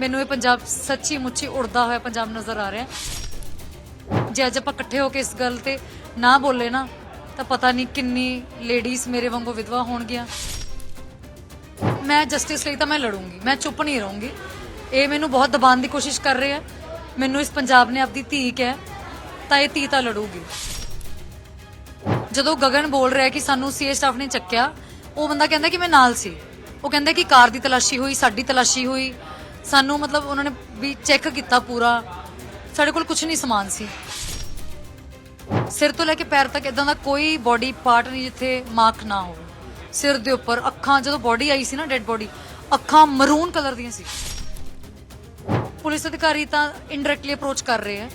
ਮੈਨੂੰ ਇਹ ਪੰਜਾਬ ਸੱਚੀ ਮੁੱਚੀ ਉੜਦਾ ਹੋਇਆ ਪੰਜਾਬ ਨਜ਼ਰ ਆ ਰਿਹਾ। ਜੇ ਅੱਜ ਆਪਾਂ ਇਕੱਠੇ ਹੋ ਕੇ ਇਸ ਗੱਲ ਤੇ ਨਾ ਬੋਲੇ ਨਾ, ਤਾਂ ਪਤਾ ਨਹੀਂ ਕਿੰਨੀ ਲੇਡੀਜ਼ ਮੇਰੇ ਵਾਂਗੂ ਵਿਧਵਾ ਹੋਣਗੀਆਂ। ਮੈਂ ਜਸਟਿਸ ਲਈ ਤਾਂ ਮੈਂ ਲੜੂੰਗੀ, ਮੈਂ ਚੁੱਪ ਨਹੀਂ ਰਹੂੰਗੀ। ਇਹ ਮੈਨੂੰ ਬਹੁਤ ਦਬਾਉਣ ਦੀ ਕੋਸ਼ਿਸ਼ ਕਰ ਰਹੇ ਆ ਮੈਨੂੰ ਇਸ ਪੰਜਾਬ ਨੇ ਆਪਦੀ ਧੀ ਕਿਹਾ, ਤਾਂ ਇਹ ਧੀ ਤਾਂ ਲੜੂਗੀ। ਜਦੋਂ ਗਗਨ ਬੋਲ ਰਿਹਾ ਕਿ ਸਾਨੂੰ ਸੀਏ ਸਟਾਫ ਨੇ ਚੱਕਿਆ, ਉਹ ਬੰਦਾ ਕਹਿੰਦਾ ਕਿ ਮੈਂ ਨਾਲ ਸੀ। ਉਹ ਕਹਿੰਦਾ ਕਿ ਕਾਰ ਦੀ ਤਲਾਸ਼ੀ ਹੋਈ, ਸਾਡੀ ਤਲਾਸ਼ੀ ਹੋਈ। ਸਾਨੂੰ ਮਤਲਬ ਉਹਨਾਂ ਨੇ ਵੀ ਚੈੱਕ ਕੀਤਾ ਪੂਰਾ। ਸਾਡੇ ਕੋਲ ਕੁਝ ਨਹੀਂ ਸਮਾਨ ਸੀ। ਸਿਰ ਤੋਂ ਲੈ ਕੇ ਪੈਰ ਤੱਕ ਇਦਾਂ ਦਾ ਕੋਈ ਬੋਡੀ ਪਾਰਟ ਨਹੀਂ ਜਿੱਥੇ ਮਾਰਕ ਨਾ ਹੋਵੇ। ਸਿਰ ਦੇ ਉੱਪਰ ਅੱਖਾਂ, ਜਦੋਂ ਬੋਡੀ ਆਈ ਸੀ ਨਾ ਡੈੱਡ ਬੋਡੀ ਅੱਖਾਂ ਮਰੂਨ ਕਲਰ ਦੀਆਂ ਸੀ। ਪੁਲਿਸ ਅਧਿਕਾਰੀ ਤਾਂ ਇਨਡਾਇਰੈਕਟਲੀ ਅਪਰੋਚ ਕਰ ਰਹੇ ਆ।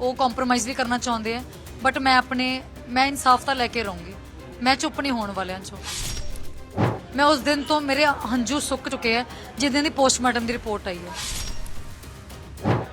ਉਹ ਕੰਪਰੋਮਾਈਜ਼ ਵੀ ਕਰਨਾ ਚਾਹੁੰਦੇ ਆ। ਬਟ ਮੈਂ ਆਪਣੇ, ਮੈਂ ਇਨਸਾਫ ਤਾਂ ਲੈ ਕੇ ਰਹੂੰਗੀ। ਮੈਂ ਚੁੱਪ ਨਹੀਂ ਹੋਣ ਵਾਲਿਆਂ ਚੋਂ। ਮੈਂ ਉਸ ਦਿਨ ਤੋਂ ਮੇਰੇ ਹੰਝੂ ਸੁੱਕ ਚੁੱਕੇ ਆ ਜਿਸ ਦਿਨ ਦੀ ਪੋਸਟਮਾਰਟਮ ਦੀ ਰਿਪੋਰਟ ਆਈ ਹੈ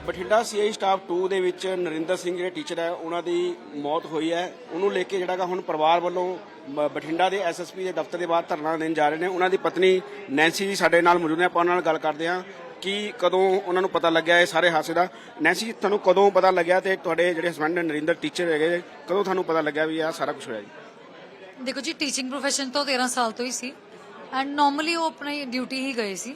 ਬਠਿੰਡਾ ਸੀਆਈ ਸਟਾਫ 2 ਦੇ ਵਿੱਚ ਨਰਿੰਦਰ ਸਿੰਘ ਜਿਹੜੇ ਟੀਚਰ ਹੈ ਉਹਨਾਂ ਦੀ ਮੌਤ ਹੋਈ ਹੈ। ਉਹਨੂੰ ਲੈ ਕੇ ਜਿਹੜਾਗਾ ਹੁਣ ਪਰਿਵਾਰ ਵੱਲੋਂ ਮ- ਬਠਿੰਡਾ ਦੇ ਐਸਐਸਪੀ ਦੇ ਦਫ਼ਤਰ ਦੇ ਬਾਹਰ ਧਰਨਾ ਦੇਣ ਜਾ ਰਹੇ ਨੇ। ਉਹਨਾਂ ਦੀ ਪਤਨੀ ਨੈਂਸੀ ਜੀ ਸਾਡੇ ਨਾਲ ਮੌਜੂਦ ਨੇ ਆਪਾਂ ਉਹਨਾਂ ਨਾਲ ਗੱਲ ਕਰਦੇ ਹਾਂ ਕਿ ਕਦੋਂ ਉਹਨਾਂ ਨੂੰ ਪਤਾ ਲੱਗਿਆ ਇਹ ਸਾਰੇ ਹਾਦਸੇ ਦਾ। ਨੈਂਸੀ ਜੀ, ਤੁਹਾਨੂੰ ਕਦੋਂ ਪਤਾ ਲੱਗਿਆ ਤੇ ਤੁਹਾਡੇ ਜਿਹੜੇ ਹਸਬੰਡ ਨਰਿੰਦਰ ਟੀਚਰ ਹੈਗੇ ਕਦੋਂ ਤੁਹਾਨੂੰ ਪਤਾ ਲੱਗਿਆ ਵੀ ਇਹ ਸਾਰਾ ਕੁਝ ਹੋਇਆ ਜੀ? ਦੇਖੋ ਜੀ ਟੀਚਿੰਗ ਪ੍ਰੋਫੈਸ਼ਨ ਤੋਂ 13 ਸਾਲ ਤੋਂ ਹੀ ਸੀ। ਐਂਡ ਨਾਰਮਲੀ ਉਹ ਆਪਣੀ ਡਿਊਟੀ ਹੀ ਗਏ ਸੀ।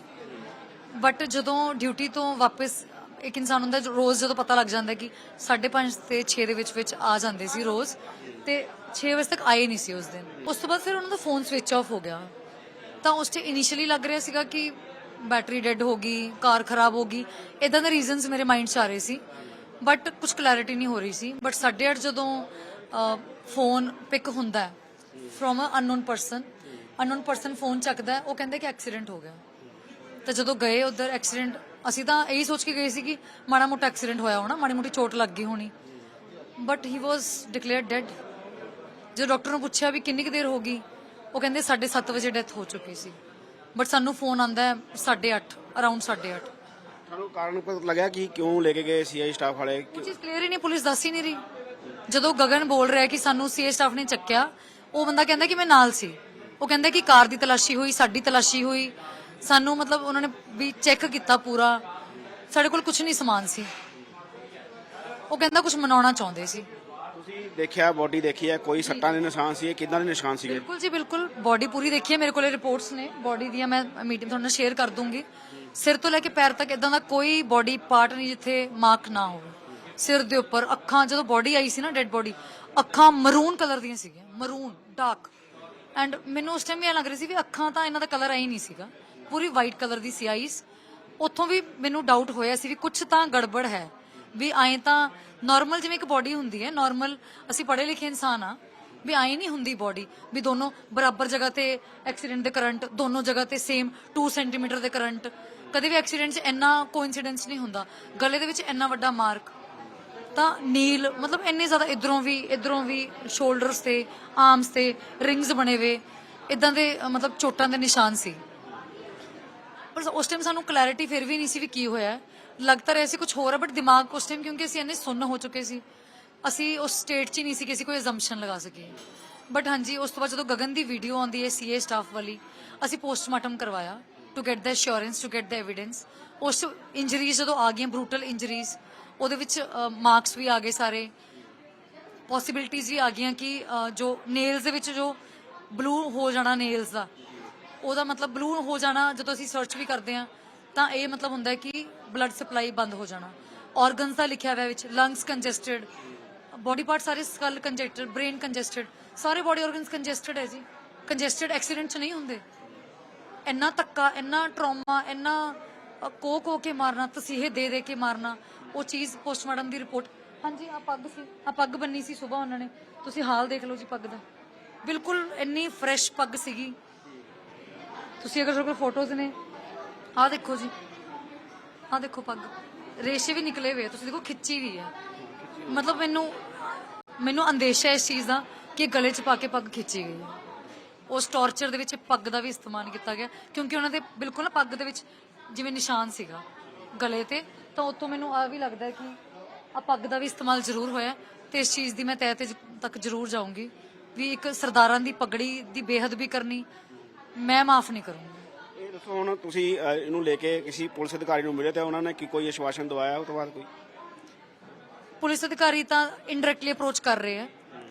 ਬਟ ਜਦੋਂ ਡਿਊਟੀ ਤੋਂ ਵਾਪਸ ਇੱਕ ਇਨਸਾਨ ਹੁੰਦਾ ਜੋ ਰੋਜ਼ ਜਦੋਂ ਪਤਾ ਲੱਗ ਜਾਂਦਾ ਕਿ 5:30 ਤੇ 6 ਦੇ ਵਿੱਚ ਵਿੱਚ ਆ ਜਾਂਦੇ ਸੀ ਰੋਜ਼, ਤੇ 6 ਵਜੇ ਤੱਕ ਆਏ ਨਹੀਂ ਸੀ ਉਸ ਦਿਨ। ਉਸ ਤੋਂ ਬਾਅਦ ਫਿਰ ਉਹਨਾਂ ਦਾ ਫੋਨ ਸਵਿਚ ਆਫ ਹੋ ਗਿਆ। ਤਾਂ ਉਸ ਤੇ ਇਨੀਸ਼ੀਅਲੀ ਲੱਗ ਰਿਹਾ ਸੀਗਾ ਕਿ ਬੈਟਰੀ ਡੈੱਡ ਹੋ ਗਈ, ਕਾਰ ਖਰਾਬ ਹੋ ਗਈ। ਇਦਾਂ ਦੇ ਰੀਜ਼ਨਸ ਮੇਰੇ ਮਾਈਂਡ 'ਚ ਆ ਰਹੇ ਸੀ। ਬਟ ਕੁਝ ਕਲੈਰਿਟੀ ਨਹੀਂ ਹੋ ਰਹੀ ਸੀ। ਬਟ 8:30 ਜਦੋਂ ਫੋਨ ਪਿਕ ਹੁੰਦਾ ਹੈ from uh unknown person unknown person phone ਚੱਕਦਾ ਉਹ ਕਹਿੰਦਾ ਕਿ ਐਕਸੀਡੈਂਟ ਹੋ ਗਿਆ। ਤਾਂ ਜਦੋਂ ਗਏ ਉਧਰ ਐਕਸੀਡੈਂਟ ਅਸੀਂ ਤਾਂ ਇਹੀ ਸੋਚ ਕੇ ਗਏ ਸੀ ਕਿ ਮਾੜਾ ਮੋਟਾ ਐਕਸੀਡੈਂਟ ਹੋਇਆ ਹੋਣਾ ਮਾੜੀ ਮੋਟੀ ਚੋਟ ਲੱਗ ਗਈ ਹੋਣੀ। But he was declared dead ਜਦੋਂ ਡਾਕਟਰ ਨੂੰ ਪੁੱਛਿਆ ਵੀ ਕਿੰਨੀ ਕੁ ਦੇਰ ਹੋ ਗਈ ਉਹ ਕਹਿੰਦੇ 7:30 ਵਜੇ ਡੈਥ ਹੋ ਚੁੱਕੀ ਸੀ। ਬਟ ਸਾਨੂੰ ਫੋਨ ਆਂਦਾ ਹੈ 8:30 ਅਰਾਊਂਡ 8:30 ਤੁਹਾਨੂੰ ਕਾਰਨ ਪਤਾ ਲੱਗਿਆ ਕਿ ਕਿਉਂ ਲੈ ਕੇ ਗਏ ਸੀਆਈ ਸਟਾਫ ਵਾਲੇ? ਚੀਜ਼ ਕਲੀਅਰ ਹੀ ਨਹੀਂ ਪੁਲਿਸ ਦੱਸ ਹੀ ਨਹੀਂ ਰਹੀ। ਜਦੋਂ ਗਗਨ ਬੋਲ ਰਿਹਾ ਕਿ ਸਾਨੂੰ ਸੀਏ ਸਟਾਫ ਨੇ ਚੱਕਿਆ ਉਹ ਬੰਦਾ ਕਹਿੰਦਾ ਕਿ ਮੈਂ ਨਾਲ ਸੀ। ਉਹ ਕਹਿੰਦਾ ਕਿ ਕਾਰ ਦੀ ਤਲਾਸ਼ੀ ਹੋਈ ਸਾਡੀ ਤਲਾਸ਼ੀ ਹੋਈ। ਸਾਨੂੰ ਮਤਲਬ ਉਹਨਾਂ ਨੇ ਵੀ ਚੈੱਕ ਕੀਤਾ ਪੂਰਾ। ਸਾਡੇ ਕੋਲ ਕੁਝ ਨਹੀਂ ਸਮਾਨ ਸੀ। ਉਹ ਕਹਿੰਦਾ ਕੁਝ ਮਨਾਉਣਾ ਚਾਹੁੰਦੇ ਸੀ। ਤੁਸੀਂ ਦੇਖਿਆ ਬੋਡੀ ਦੇਖੀ ਹੈ ਕੋਈ ਸੱਟਾਂ ਦੇ ਨਿਸ਼ਾਨ ਸੀ ਕਿਦਾਂ ਦੇ ਨਿਸ਼ਾਨ ਸੀਗੇ? ਬਿਲਕੁਲ ਜੀ ਬਿਲਕੁਲ। ਬਾਡੀ ਪੂਰੀ ਦੇਖੀ ਹੈ ਮੇਰੇ ਕੋਲੇ ਰਿਪੋਰਟਸ ਨੇ। ਬਾਡੀ ਦੀਆਂ ਮੈਂ ਮੀਟਿੰਗ ਤੁਹਾਡੇ ਨਾਲ ਸ਼ੇਅਰ ਕਰ ਦੂੰਗੀ। ਸਿਰ ਤੋਂ ਲੈ ਕੇ ਪੈਰ ਤੱਕ ਇਦਾਂ ਦਾ ਕੋਈ ਬਾਡੀ ਪਾਰਟ ਨਹੀਂ ਜਿੱਥੇ ਮਾਰਕ ਨਾ ਹੋਵੇ। ਸਿਰ ਦੇ ਉੱਪਰ ਅੱਖਾਂ ਜਦੋਂ ਬਾਡੀ ਆਈ ਸੀ ਨਾ ਡੈੱਡ ਬਾਡੀ ਅੱਖਾਂ ਮਰੂਨ ਕਲਰ ਦੀਆਂ ਸੀਗੀਆਂ। ਮਰੂਨ ਡਾਰਕ ਐਂਡ ਮੈਨੂੰ ਉਸ ਟਾਈਮ ਇਹ ਲੱਗ ਰਹੀ ਸੀ ਵੀ ਅੱਖਾਂ ਤਾਂ ਇਹਨਾਂ ਦਾ ਕਲਰ ਆਈ ਨਹੀਂ ਸੀਗਾ। ਪੂਰੀ ਵਾਈਟ ਕਲਰ ਦੀ ਸੀ ਆਈਸ ਉੱਥੋਂ ਵੀ ਮੈਨੂੰ ਡਾਊਟ ਹੋਇਆ ਸੀ ਵੀ ਕੁਝ ਤਾਂ ਗੜਬੜ ਹੈ। ਵੀ ਐਂ ਤਾਂ ਨਾਰਮਲ ਜਿਵੇਂ ਇੱਕ ਬਾਡੀ ਹੁੰਦੀ ਹੈ ਨਾਰਮਲ ਅਸੀਂ ਪੜ੍ਹੇ ਲਿਖੇ ਇਨਸਾਨ ਆ ਵੀ ਆਏ ਨਹੀਂ ਹੁੰਦੀ ਬਾਡੀ ਵੀ ਦੋਨੋਂ ਬਰਾਬਰ ਜਗ੍ਹਾ ਤੇ ਐਕਸੀਡੈਂਟ ਦੇ ਕਰੰਟ ਦੋਨੋਂ ਜਗ੍ਹਾ ਤੇ ਸੇਮ 2 ਸੈਂਟੀਮੀਟਰ ਦੇ ਕਰੰਟ ਕਦੇ ਵੀ ਐਕਸੀਡੈਂਟ 'ਚ ਇੰਨਾ ਕੋਇਨਸੀਡੈਂਸ ਨਹੀਂ ਹੁੰਦਾ। ਗਲੇ ਦੇ ਵਿੱਚ ਇੰਨਾ ਵੱਡਾ ਮਾਰਕ ਤਾਂ ਨੀਲ ਮਤਲਬ ਇੰਨੇ ਜ਼ਿਆਦਾ ਇਧਰੋਂ ਵੀ ਇਧਰੋਂ ਵੀ ਸ਼ੋਲਡਰਸ ਤੇ ਆਰਮਸ ਤੇ ਰਿੰਗਸ ਬਣੇ ਹੋਏ ਇਦਾਂ ਦੇ ਅ, ਮਤਲਬ ਚੋਟਾਂ ਦੇ ਨਿਸ਼ਾਨ ਸੀ। ਪਰ ਉਸ ਟਾਈਮ ਸਾਨੂੰ ਕਲੈਰਿਟੀ ਫਿਰ ਵੀ ਨਹੀਂ ਸੀ ਵੀ ਕੀ ਹੋਇਆ। ਹੈ। ਲੱਗ ਤਾਂ ਰਿਹਾ ਸੀ ਕੁਝ ਹੋਰ ਹੈ ਬਟ ਦਿਮਾਗ ਉਸ ਟਾਈਮ ਕਿਉਂਕਿ ਅਸੀਂ ਇੰਨੇ ਸੁੰਨ ਹੋ ਚੁੱਕੇ ਸੀ। ਅਸੀਂ ਉਸ ਸਟੇਟ 'ਚ ਹੀ ਨਹੀਂ ਸੀ ਕਿ ਅਸੀਂ ਕੋਈ ਅਜ਼ੰਪਸ਼ਨ ਲਗਾ ਸਕੀਏ। ਬਟ ਹਾਂਜੀ ਉਸ ਤੋਂ ਬਾਅਦ ਜਦੋਂ ਗਗਨ ਦੀ ਵੀਡੀਓ ਆਉਂਦੀ ਹੈ ਸੀਏ ਸਟਾਫ ਵਾਲੀ ਅਸੀਂ ਪੋਸਟਮਾਰਟਮ ਕਰਵਾਇਆ to get the assurance to get the evidence ਉਸ ਇੰਜਰੀਜ਼ ਜਦੋਂ ਆ ਗਈਆਂ ਬਰੂਟਲ ਇੰਜਰੀਜ਼ ਉਹਦੇ ਵਿੱਚ ਮਾਰਕਸ ਵੀ ਆ ਗਏ ਸਾਰੇ। ਪੋਸਿਬਿਲਿਟੀਜ਼ ਵੀ ਆ ਗਈਆਂ ਕਿ ਅ, ਜੋ ਨੇਲਸ ਦੇ ਵਿੱਚ ਜੋ ਬਲੂ ਹੋ ਜਾਣਾ ਨੇਲਸ ਦਾ। ਉਹਦਾ ਮਤਲਬ ਬਲੂ ਹੋ ਜਾਣਾ ਜਦੋਂ ਅਸੀਂ ਸਰਚ ਵੀ ਕਰਦੇ ਹਾਂ ਤਾਂ ਇਹ ਮਤਲਬ ਹੁੰਦਾ ਹੈ ਕਿ ਬਲੱਡ ਸਪਲਾਈ ਬੰਦ ਹੋ ਜਾਣਾ। ਆਰਗਨਸ ਦਾ ਲਿਖਿਆ ਹੋਇਆ ਵਿੱਚ ਲੰਗਸ ਕੰਜੈਸਟਡ ਬਾਡੀ ਪਾਰਟ ਸਾਰੇ ਸਕਲ ਕੰਜੈਸਟਡ ਬ੍ਰੇਨ ਕੰਜੈਸਟਡ ਸਾਰੇ ਬਾਡੀ ਆਰਗਨਸ ਕੰਜੈਸਟਡ ਹੈ ਜੀ। ਕੰਜੈਸਟਡ ਐਕਸੀਡੈਂਟ ਚ ਨਹੀਂ ਹੁੰਦੇ। ਇੰਨਾ ਧੱਕਾ ਇੰਨਾ ਟਰੋਮਾ ਇੰਨਾ ਅ, ਕੋ ਕੋ ਕੇ ਮਾਰਨਾ ਤਸੀਹੇ ਦੇ ਦੇ ਕੇ ਮਾਰਨਾ ਉਹ ਚੀਜ਼ ਪੋਸਟਮਾਰਟਮ ਦੀ ਰਿਪੋਰਟ ਹਾਂਜੀ ਆ ਪੱਗ ਸੀ। ਆ ਪੱਗ ਬੰਨੀ ਸੀ ਸਵੇਰ ਉਹਨਾਂ ਨੇ। ਤੁਸੀਂ ਹਾਲ ਦੇਖ ਲਓ ਜੀ ਪੱਗ ਦਾ। ਬਿਲਕੁਲ ਇੰਨੀ ਫਰੈਸ਼ ਪੱਗ ਸੀਗੀ। ਤੁਸੀਂ ਅਗਰ ਤੁਹਾਡੇ ਕੋਲ ਫੋਟੋਜ਼ ਨੇ ਆ ਦੇਖੋ ਜੀ। ਆ ਦੇਖੋ ਪੱਗ। ਰੇਸ਼ੇ ਵੀ ਨਿਕਲੇ ਹੋਏ ਆ, ਤੁਸੀਂ ਦੇਖੋ ਖਿੱਚੀ ਵੀ ਹੈ ਮਤਲਬ ਮੈਨੂੰ ਮੈਨੂੰ ਅੰਦੇਸ਼ਾ ਇਸ ਚੀਜ਼ ਦਾ ਕਿ ਗਲੇ 'ਚ ਪਾ ਕੇ ਪੱਗ ਖਿੱਚੀ ਗਈ ਹੈ ਉਸ ਟੌਰਚਰ ਦੇ ਵਿੱਚ ਪੱਗ ਦਾ ਵੀ ਇਸਤੇਮਾਲ ਕੀਤਾ ਗਿਆ। ਕਿਉਂਕਿ ਉਹਨਾਂ ਦੇ ਬਿਲਕੁਲ ਨਾ ਪੱਗ ਦੇ ਵਿੱਚ ਜਿਵੇਂ ਨਿਸ਼ਾਨ ਸੀਗਾ ਗਲੇ ਤੇ ਤਾਂ ਉੱਥੋਂ ਮੈਨੂੰ ਆ ਵੀ ਲੱਗਦਾ ਕਿ ਆ ਪੱਗ ਦਾ ਵੀ ਇਸਤੇਮਾਲ ਜ਼ਰੂਰ ਹੋਇਆ ਤੇ ਇਸ ਚੀਜ਼ ਦੀ ਮੈਂ ਤਹਿ ਤੇ ਤੱਕ ਜ਼ਰੂਰ ਜਾਊਂਗੀ ਵੀ ਇੱਕ ਸਰਦਾਰਾਂ ਦੀ ਪਗੜੀ ਦੀ ਬੇਹੱਦ ਵੀ ਕਰਨੀ ਮੈਂ ਮਾਫ ਨਹੀਂ ਕਰੂੰਗੀ। ਇਹ ਦੱਸੋ ਹੁਣ ਤੁਸੀਂ ਇਹਨੂੰ ਲੈ ਕੇ ਕਿਸੇ ਪੁਲਿਸ ਅਧਿਕਾਰੀ ਨੂੰ ਮਿਲੇ ਤੇ ਉਹਨਾਂ ਨੇ ਕੀ ਕੋਈ ਆਸ਼ਵਾਸਨ ਦਵਾਇਆ ਉਹ ਤੋਂ ਬਾਅਦ ਕੋਈ? ਪੁਲਿਸ ਅਧਿਕਾਰੀ ਤਾਂ ਇਨਡਾਇਰੈਕਟਲੀ ਅਪਰੋਚ ਕਰ ਰਹੇ ਆ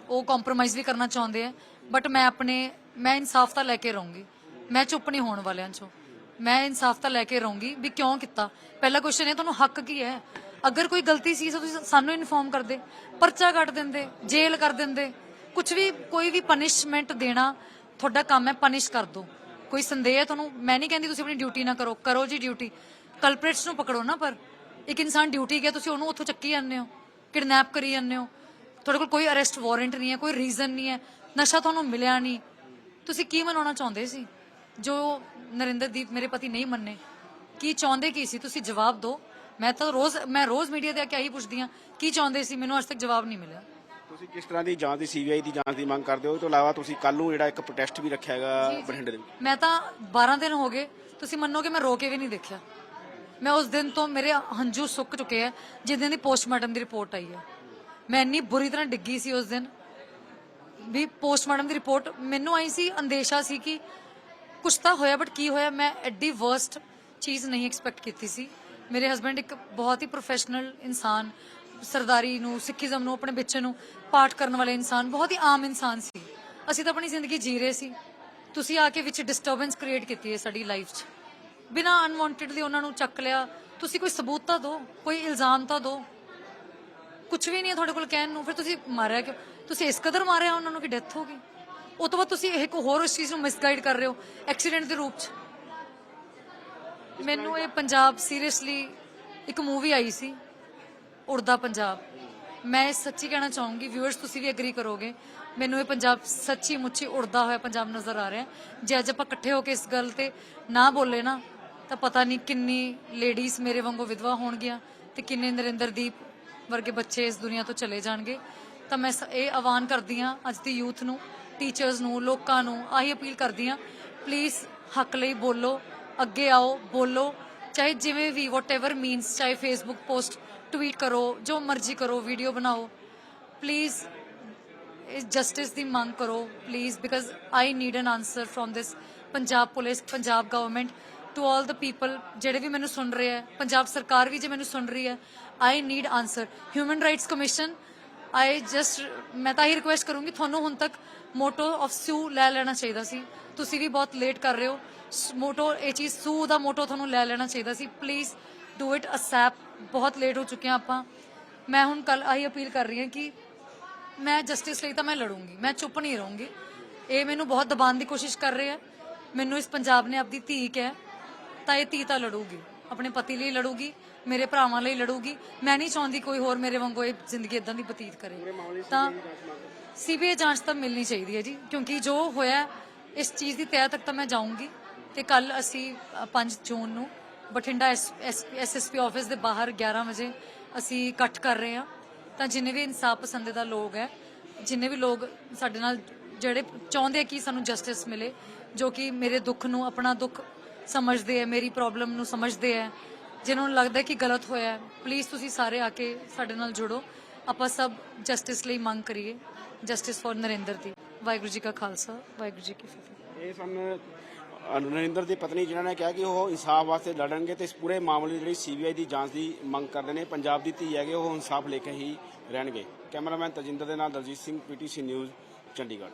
ਉਹ ਕੰਪਰੋਮਾਈਜ਼ ਵੀ ਕਰਨਾ ਚਾਹੁੰਦੇ ਆ ਬਟ ਮੈਂ ਆਪਣੇ ਮੈਂ ਇਨਸਾਫ ਤਾਂ ਲੈ ਕੇ ਰਹੂੰਗੀ। ਮੈਂ ਚੁੱਪ ਨਹੀਂ ਹੋਣ ਵਾਲਿਆਂ ਚੋਂ। ਮੈਂ ਇਨਸਾਫ ਤਾਂ ਲੈ ਕੇ ਰਹੂੰਗੀ ਵੀ ਕਿਉਂ ਕੀਤਾ? ਪਹਿਲਾ ਕੁਐਸਚਨ ਇਹ, ਤੁਹਾਨੂੰ ਹੱਕ ਕੀ ਹੈ? ਅਗਰ ਕੋਈ ਗਲਤੀ ਸੀ, ਤਾਂ ਤੁਸੀਂ ਸਾਨੂੰ ਇਨਫੋਰਮ ਕਰਦੇ ਪਰਚਾ ਕੱਟ ਦਿੰਦੇ, ਜੇਲ੍ਹ ਕਰ ਦਿੰਦੇ। ਕੁਝ ਵੀ, ਕੋਈ ਵੀ ਪਨਿਸ਼ਮੈਂਟ ਦੇਣਾ, ਤੁਹਾਡਾ ਕੰਮ ਹੈ ਪਨਿਸ਼ ਕਰ ਦਿਓ ਕੋਈ ਸੰਦੇਹ ਹੈ ਤੁਹਾਨੂੰ? ਮੈਂ ਨਹੀਂ ਕਹਿੰਦੀ ਤੁਸੀਂ ਆਪਣੀ ਡਿਊਟੀ ਨਾ ਕਰੋ। ਕਰੋ ਜੀ ਡਿਊਟੀ ਕਲਪ੍ਰੇਟਸ ਨੂੰ ਪਕੜੋ ਨਾ ਪਰ। ਇੱਕ ਇਨਸਾਨ ਡਿਊਟੀ ਗਿਆ, ਤੁਸੀਂ ਉਹਨੂੰ ਉੱਥੋਂ ਚੱਕੀ ਜਾਂਦੇ ਹੋ। ਕਿਡਨੈਪ ਕਰੀ ਜਾਂਦੇ ਹੋ। ਤੁਹਾਡੇ ਕੋਲ ਕੋਈ ਅਰੈਸਟ ਵਾਰੰਟ ਨਹੀਂ ਹੈ, ਕੋਈ ਰੀਜ਼ਨ ਨਹੀਂ ਹੈ। ਨਸ਼ਾ ਤੁਹਾਨੂੰ ਮਿਲਿਆ ਨਹੀਂ। ਤੁਸੀਂ ਕੀ ਮਨਾਉਣਾ ਚਾਹੁੰਦੇ ਸੀ? ਜੋ ਨਰਿੰਦਰਦੀਪ ਮੇਰੇ ਪਤੀ ਨਹੀਂ ਮੰਨੇ ਕੀ ਚਾਹੁੰਦੇ ਕੀ ਸੀ? ਤੁਸੀਂ ਜਵਾਬ ਦਿਓ। ਮੈਂ ਤਾਂ ਰੋਜ਼ ਮੈਂ ਰੋਜ਼ ਮੀਡੀਆ ਤੇ ਆ ਕੇ ਆਹੀ ਪੁੱਛਦੀ ਆ ਕੀ ਚਾਹੁੰਦੇ ਸੀ? ਮੈਨੂੰ ਅੱਜ ਤੱਕ ਜਵਾਬ ਨਹੀਂ ਮਿਲਿਆ। ਤੁਸੀਂ ਕਿਸ ਤਰ੍ਹਾਂ ਦੀ ਜਾਂਚ ਦੀ ਸੀਬੀਆਈ ਦੀ ਜਾਂਚ ਦੀ ਮੰਗ ਕਰਦੇ ਹੋ? ਇਹ ਤੋਂ ਇਲਾਵਾ ਤੁਸੀਂ ਕੱਲ ਨੂੰ ਜਿਹੜਾ ਇੱਕ ਪ੍ਰੋਟੈਸਟ ਵੀ ਰੱਖਿਆ ਹੈਗਾ ਬਠਿੰਡੇ ਦੇ ਵਿੱਚ। ਮੈਂ ਤਾਂ 12 ਦਿਨ ਹੋ ਗਏ ਤੁਸੀਂ ਮੰਨੋਗੇ ਮੈਂ ਰੋ ਕੇ ਵੀ ਨਹੀਂ ਦੇਖਿਆ। ਮੈਂ ਉਸ ਦਿਨ ਤੋਂ ਮੇਰੇ ਹੰਝੂ ਸੁੱਕ ਚੁੱਕੇ ਆ ਜਿਸ ਦਿਨ ਦੀ ਪੋਸਟਮਾਰਟਮ ਦੀ ਰਿਪੋਰਟ ਆਈ ਹੈ ਮੈਂ ਇੰਨੀ ਬੁਰੀ ਤਰ੍ਹਾਂ ਡਿੱਗੀ ਸੀ ਉਸ ਦਿਨ। ਵੀ ਪੋਸਟਮਾਰਟਮ ਦੀ ਰਿਪੋਰਟ ਮੈਨੂੰ ਆਈ ਸੀ ਅੰਦੇਸ਼ਾ ਸੀ ਕਿ ਕੁਛ ਤਾਂ ਹੋਇਆ ਬਟ ਕੀ ਹੋਇਆ, ਮੈਂ ਐਡੀ ਵਰਸਟ ਚੀਜ਼ ਨਹੀਂ ਐਕਸਪੈਕਟ ਕੀਤੀ ਸੀ। ਮੇਰੇ ਹਸਬੰਡ ਇੱਕ ਬਹੁਤ ਹੀ ਪ੍ਰੋਫੈਸ਼ਨਲ ਇਨਸਾਨ, ਸਰਦਾਰੀ ਨੂੰ, ਸਿੱਖੀਜ਼ਮ ਨੂੰ, ਆਪਣੇ ਬੱਚੇ ਨੂੰ ਪਾਠ ਕਰਨ ਵਾਲੇ ਇਨਸਾਨ, ਬਹੁਤ ਹੀ ਆਮ ਇਨਸਾਨ ਸੀ। ਅਸੀਂ ਤਾਂ ਆਪਣੀ ਜ਼ਿੰਦਗੀ ਜੀ ਰਹੇ ਸੀ। ਤੁਸੀਂ ਆ ਕੇ ਵਿੱਚ ਡਿਸਟਰਬੈਂਸ ਕ੍ਰੀਏਟ ਕੀਤੀ ਹੈ ਸਾਡੀ ਲਾਈਫ 'ਚ। ਬਿਨਾ ਅਨਵਾਂਟਿਡਲੀ ਉਹਨਾਂ ਨੂੰ ਚੱਕ ਲਿਆ। ਤੁਸੀਂ ਕੋਈ ਸਬੂਤ ਤਾਂ ਦਿਓ, ਕੋਈ ਇਲਜ਼ਾਮ ਤਾਂ ਦਿਓ। ਕੁਝ ਵੀ ਨਹੀਂ ਹੈ ਤੁਹਾਡੇ ਕੋਲ ਕਹਿਣ ਨੂੰ। ਫਿਰ ਤੁਸੀਂ ਮਾਰਿਆ ਕਿਉਂ? ਤੁਸੀਂ ਇਸ ਕਦਰ ਮਾਰਿਆ ਉਹਨਾਂ ਨੂੰ ਕਿ ਡੈਥ ਹੋ ਗਈ। ਉਹ ਤੋਂ ਬਾਅਦ ਤੁਸੀਂ ਇੱਕ ਹੋਰ ਉਸ ਚੀਜ਼ ਨੂੰ ਮਿਸਗਾਈਡ ਕਰ ਰਹੇ ਹੋ ਐਕਸੀਡੈਂਟ ਦੇ ਰੂਪ 'ਚ। ਮੈਨੂੰ ਇਹ ਪੰਜਾਬ ਸੀਰੀਅਸਲੀ ਇੱਕ ਮੂਵੀ ਆਈ ਸੀ, ਉੜਦਾ ਪੰਜਾਬ। ਮੈਂ ਸੱਚੀ ਕਹਿਣਾ ਚਾਹੂੰਗੀ ਵਿਊਅਰਸ ਤੁਸੀਂ ਵੀ ਐਗਰੀ ਕਰੋਗੇ, ਮੈਨੂੰ ਇਹ ਪੰਜਾਬ ਸੱਚੀ ਮੁੱਚੀ ਉੜਦਾ ਹੋਇਆ ਪੰਜਾਬ ਨਜ਼ਰ ਆ ਰਿਹਾ। ਜੇ ਅੱਜ ਆਪਾਂ ਇਕੱਠੇ ਹੋ ਕੇ ਇਸ ਗੱਲ ਤੇ ਨਾ ਬੋਲੇ ਨਾ, ਤਾਂ ਪਤਾ ਨਹੀਂ ਕਿੰਨੀ ਲੇਡੀਜ਼ ਮੇਰੇ ਵਾਂਗੂ ਵਿਧਵਾ ਹੋਣਗੀਆਂ ਤੇ ਕਿੰਨੇ ਨਰਿੰਦਰਦੀਪ ਵਰਗੇ ਬੱਚੇ ਇਸ ਦੁਨੀਆ ਤੋਂ ਚਲੇ ਜਾਣਗੇ। ਤਾਂ ਮੈਂ ਇਹ ਆਹਵਾਨ ਕਰਦੀ ਹਾਂ ਅੱਜ ਦੀ ਯੂਥ ਨੂੰ ਟੀਚਰਸ ਨੂੰ, ਲੋਕਾਂ ਨੂੰ ਆਹੀ ਅਪੀਲ ਕਰਦੀ ਹਾਂ ਪਲੀਜ਼ ਹੱਕ ਲਈ ਬੋਲੋ, ਅੱਗੇ ਆਓ, ਬੋਲੋ, ਚਾਹੇ ਜਿਵੇਂ ਵੀ ਵਟਐਵਰ ਮੀਨਸ ਚਾਹੇ ਫੇਸਬੁੱਕ ਪੋਸਟ ਟਵੀਟ ਕਰੋ, ਜੋ ਮਰਜ਼ੀ ਕਰੋ ਵੀਡੀਓ ਬਣਾਓ ਪਲੀਜ਼ ਇਸ ਜਸਟਿਸ ਦੀ ਮੰਗ ਕਰੋ please because I need an answer from this Punjab police Punjab government to all the people ਜਿਹੜੇ ਵੀ ਮੈਨੂੰ ਸੁਣ ਰਹੇ ਹੈ, ਪੰਜਾਬ ਸਰਕਾਰ ਵੀ ਜੇ ਮੈਨੂੰ ਸੁਣ ਰਹੀ ਹੈ I need answer human rights commission I just ਮੈਂ ਤਾਂ ਇਹ ਰਿਕੁਐਸਟ ਕਰੂੰਗੀ ਤੁਹਾਨੂੰ ਹੁਣ ਤੱਕ ਮੋਟੋ ਆਫ ਸੂ ਲੈ ਲੈਣਾ ਚਾਹੀਦਾ ਸੀ। ਤੁਸੀਂ ਵੀ ਬਹੁਤ ਲੇਟ ਕਰ ਰਹੇ ਹੋ। ਮੋਟੋ, ਇਹ ਚੀਜ਼ ਸੂ ਦਾ ਮੋਟੋ ਤੁਹਾਨੂੰ ਲੈ ਲੈਣਾ ਚਾਹੀਦਾ ਸੀ। ਪਲੀਜ਼ ਡੂ ਇਟ ਅਸੈਪ ਬਹੁਤ ਲੇਟ ਹੋ ਚੁੱਕੇ ਹਾਂ ਆਪਾਂ। ਮੈਂ ਹੁਣ ਕੱਲ ਆਹੀ ਅਪੀਲ ਕਰ ਰਹੀ ਹਾਂ ਕਿ ਮੈਂ ਜਸਟਿਸ ਲਈ ਤਾਂ ਮੈਂ ਲੜੂੰਗੀ। ਮੈਂ ਚੁੱਪ ਨਹੀਂ ਰਹੂੰਗੀ। ਇਹ ਮੈਨੂੰ ਬਹੁਤ ਦਬਾਉਣ ਦੀ ਕੋਸ਼ਿਸ਼ ਕਰ ਰਹੇ ਆ ਮੈਨੂੰ ਇਸ ਪੰਜਾਬ ਨੇ ਆਪਦੀ ਧੀ ਕਿਹਾ ਤਾਂ ਇਹ ਧੀ ਤਾਂ ਲੜੂਗੀ। ਆਪਣੇ ਪਤੀ ਲਈ ਲੜੂਗੀ। ਮੇਰੇ ਭਰਾਵਾਂ ਲਈ ਲੜੂਗੀ। ਮੈਂ ਨਹੀਂ ਚਾਹੁੰਦੀ ਕੋਈ ਹੋਰ ਮੇਰੇ ਵਾਂਗੂ ਇਹ ਜ਼ਿੰਦਗੀ ਇਦਾਂ ਦੀ ਬਤੀਤ ਕਰੇ। ਤਾਂ ਸੀਬੀਆਈ ਜਾਂਚ ਤਾਂ ਮਿਲਣੀ ਚਾਹੀਦੀ ਹੈ ਜੀ ਕਿਉਂਕਿ ਜੋ ਹੋਇਆ ਇਸ ਚੀਜ਼ ਦੀ ਤਹਿ ਤੱਕ ਤਾਂ ਮੈਂ ਜਾਊਂਗੀ। ਤੇ ਕੱਲ ਅਸੀਂ ਅ, 5 ਜੂਨ ਨੂੰ ਬਠਿੰਡਾ ਐਸਐਸਪੀ ਆਫਿਸ ਦੇ ਬਾਹਰ 11 ਵਜੇ ਅਸੀਂ ਇਕੱਠ ਕਰ ਰਹੇ ਹਾਂ। ਤਾਂ ਜਿੰਨੇ ਵੀ ਇਨਸਾਫ ਪਸੰਦੀਦਾ ਲੋਕ ਹੈ ਜਿੰਨੇ ਵੀ ਲੋਕ ਸਾਡੇ ਨਾਲ ਜਿਹੜੇ ਚਾਹੁੰਦੇ ਆ ਕਿ ਸਾਨੂੰ ਜਸਟਿਸ ਮਿਲੇ ਜੋ ਕਿ ਮੇਰੇ ਦੁੱਖ ਨੂੰ ਆਪਣਾ ਦੁੱਖ ਸਮਝਦੇ ਆ ਮੇਰੀ ਪ੍ਰੋਬਲਮ ਨੂੰ ਸਮਝਦੇ ਆ ਜਿਨ੍ਹਾਂ ਨੂੰ ਲੱਗਦਾ ਕਿ ਗਲਤ ਹੋਇਆ ਹੈ ਪਲੀਜ਼ ਤੁਸੀਂ ਸਾਰੇ ਆ ਕੇ ਸਾਡੇ ਨਾਲ ਜੁੜੋ। ਆਪਾਂ ਸਭ ਜਸਟਿਸ ਲਈ ਮੰਗ ਕਰੀਏ ਜਸਟਿਸ ਫॉर ਨਰਿੰਦਰ ਦੀ। ਵਾਹਿਗੁਰੂ ਜੀ ਕਾ ਖਾਲਸਾ, ਵਾਹਿਗੁਰੂ ਜੀ ਕੀ ਫਤਿਹ। ਇਹ ਸਨ ਨਰਿੰਦਰ ਦੀ ਪਤਨੀ ਜਿਨ੍ਹਾਂ ਨੇ ਕਿਹਾ ਕਿ ਉਹ ਇਨਸਾਫ ਵਾਸਤੇ ਲੜਨਗੇ ਤੇ ਇਸ ਪੂਰੇ ਮਾਮਲੇ ਦੀ ਜਿਹੜੀ ਸੀਬੀਆਈ ਦੀ ਜਾਂਚ ਦੀ ਮੰਗ ਕਰਦੇ ਨੇ, ਪੰਜਾਬ ਦੀ ਧੀ ਹੈਗੇ, ਉਹ ਇਨਸਾਫ ਲੈ ਕੇ ਹੀ ਰਹਿਣਗੇ। ਕੈਮਰਾਮੈਨ ਤਜਿੰਦਰ ਦੇ ਨਾਲ ਦਲਜੀਤ ਸਿੰਘ ਪੀਟੀਸੀ ਨਿਊਜ਼ ਚੰਡੀਗੜ੍ਹ।